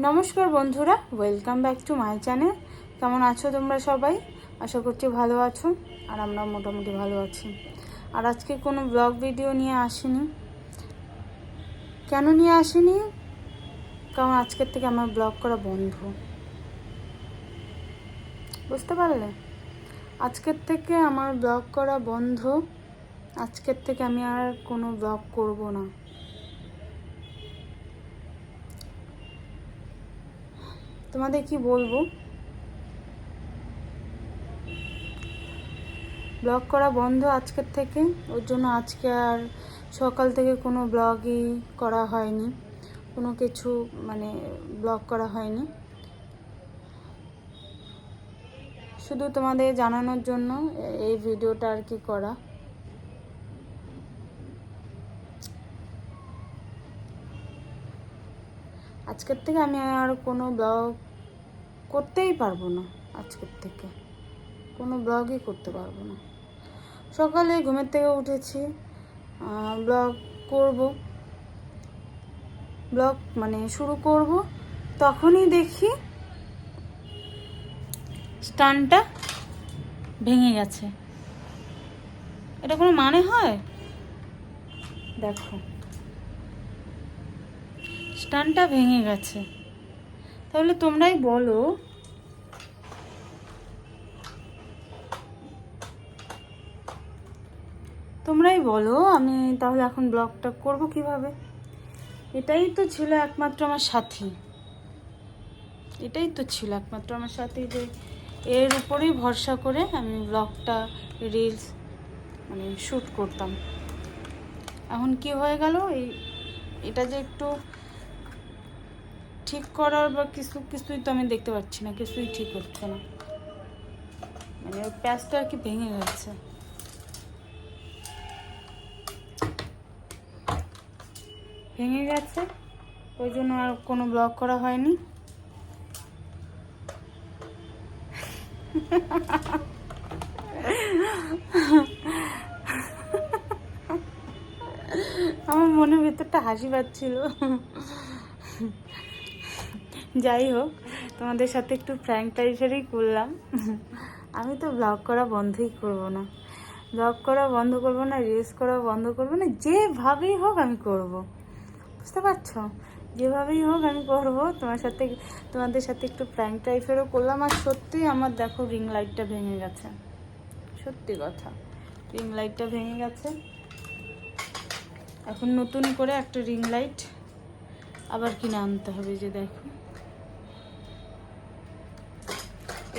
নমস্কার বন্ধুরা welcome back to my channel কেমন আছো তোমরা সবাই? আশা করছি ভালো আছো, আর আমরা মোটামুটি ভালো আছি। আর আজকে কোনো ব্লগ ভিডিও নিয়ে আসিনি। কেন নিয়ে আসিনি? কারণ আজকের থেকে আমার ব্লগ করা বন্ধ। বুঝতে পারলে? আজকের থেকে আমার ব্লগ করা বন্ধ। আজকের থেকে আমি আর কোনো ব্লগ করব না। তোমাদের কি বলব? ব্লগ করা বন্ধ আজকের থেকে। ওর জন্য আজকে আর সকাল থেকে কোনো ব্লগই করা হয়নি। কোনো কিছু মানে ব্লগ করা হয়নি। শুধু তোমাদের জানানোর জন্য এই ভিডিওটা আর কি করা। আজকের থেকে আমি আর কোনো ব্লগ করতেই পারব না আজকের থেকে। কোনো ব্লগই করতে পারব না। সকালে ঘুমের থেকে উঠেছি। ব্লগ করব। ব্লগ মানে শুরু করব। তখনই দেখি স্টানটা ভেঙে গেছে। এটা কোনো মানে হয়? দেখো। স্টানটা ভেঙে গেছে। তাহলে তোমরাই বলো তোমরাই বলো, আমি তাহলে এখন ব্লগটা করব কীভাবে? এটাই তো ছিল একমাত্র আমার সাথী। এটাই তো ছিল একমাত্র আমার সাথী যে এর উপরেই ভরসা করে আমি ব্লগটা রিলস মানে শ্যুট করতাম। এখন কি হয়ে গেল? এই, এটা যে একটু ঠিক করার বা কিছু, কিছুই তো আমি দেখতে পাচ্ছি না, কিছুই ঠিক হচ্ছে না। মানে ওই প্যাচটা আর কি ভেঙে গেছে। ভেঙে গেছে, ওই জন্য আর কোনো ব্লগ করা হয়নি। আমার মনের ভেতরটা হাসি পাচ্ছিল। যাই হোক, তোমাদের সাথে একটু ফ্র্যাঙ্ক টাইপেরই করলাম। আমি তো ব্লগ করা বন্ধই করব না। ব্লগ করা বন্ধ করব না রিলস করা বন্ধ করব না, যেভাবেই হোক আমি করব। বুঝতে পারছ? যেভাবেই হোক আমি করব। তোমার সাথে, তোমাদের সাথে একটু প্র্যাঙ্ক টাইপেরও করলাম, আর সত্যি আমার দেখো রিং লাইটটা ভেঙে গেছে। সত্যি কথা। রিং লাইটটা ভেঙে গেছে। এখন নতুন করে একটা রিং লাইট আবার কিনে আনতে হবে যে দেখো।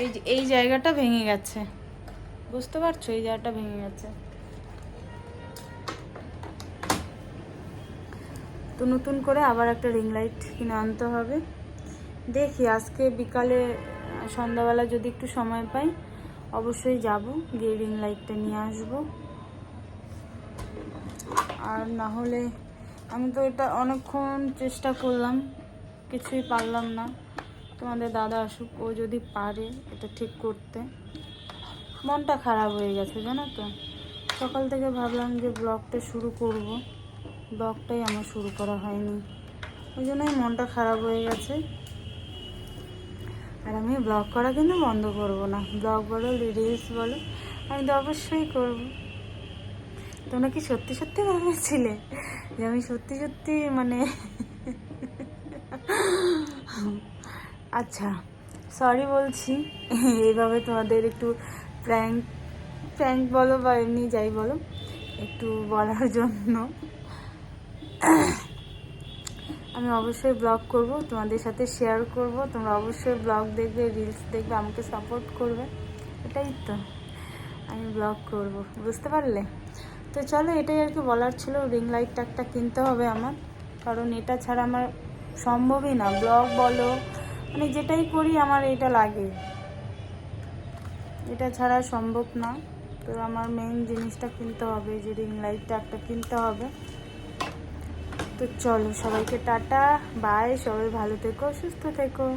এই এই জায়গাটা ভেঙে গেছে। বুঝতে পারছ? এই জায়গাটা ভেঙে গেছে। তো নতুন করে আবার একটা রিং লাইট কিনে আনতে হবে। দেখি, আজকে বিকালে সন্ধ্যাবেলা যদি একটু সময় পাই, অবশ্যই যাব, গিয়ে রিং লাইটটা নিয়ে আসব। আর না হলে আমি তো এটা অনেকক্ষণ চেষ্টা করলাম, কিছুই পারলাম না। তোমাদের দাদা আসুক, ও যদি পারে এটা ঠিক করতে। মনটা খারাপ হয়ে গেছে, জানো তো? সকাল থেকে ভাবলাম যে ব্লগটা শুরু করব। ব্লগটাই আমার শুরু করা হয়নি। ওই জন্যই মনটা খারাপ হয়ে গেছে। আর আমি ব্লগ করা কিন্তু বন্ধ করব না। ব্লগ বলো রিলস বলো, আমি তো অবশ্যই করব। তোমরা কি সত্যি সত্যি ভেবেছিলে? যে আমি সত্যি সত্যি মানে আচ্ছা সরি বলছি। এইভাবে তোমাদের একটু প্র্যাঙ্ক প্র্যাঙ্ক বলো বা এমনি যাই বলো, একটু বলার জন্য। আমি অবশ্যই ব্লগ করব, তোমাদের সাথে শেয়ার করব, তোমরা অবশ্যই ব্লগ দেখবে রিলস দেখবে, আমাকে সাপোর্ট করবে। এটাই তো, আমি ব্লগ করব, বুঝতে পারলে? তো চলো, এটাই আর কি বলার ছিল রিং লাইটটা একটা কিনতে হবে আমার, কারণ এটা ছাড়া আমার সম্ভবই না। ব্লগ বলো মানে যেটাই করি আমার এটা লাগে। এটা ছাড়া সম্ভব না। তো আমার মেইন জিনিসটা কিনতে হবে, যে রিং লাইটটা একটা কিনতে হবে। তো চলো সবাইকে টাটা বাই সবাই ভালো থেকো, সুস্থ থেকো।